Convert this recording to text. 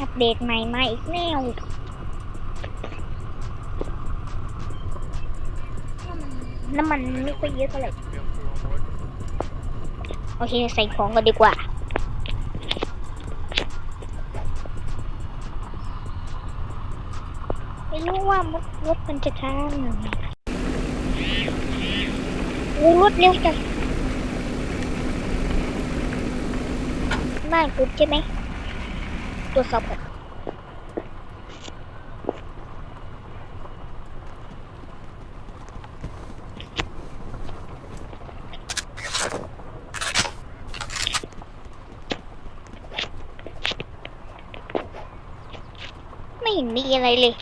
อัปเดตใหม่มาอีกแนวน้ำมันไม่ค่อยเยอะเท่าไหร่โอเคใส่ของกันดีกว่าไม่รู้ว่ารถรถมันจะช้าหน่อยรถเร็วจัง บ้านกูใช่ไหมตรวจสอบก่อนไม่เห็นมีอะไรเลย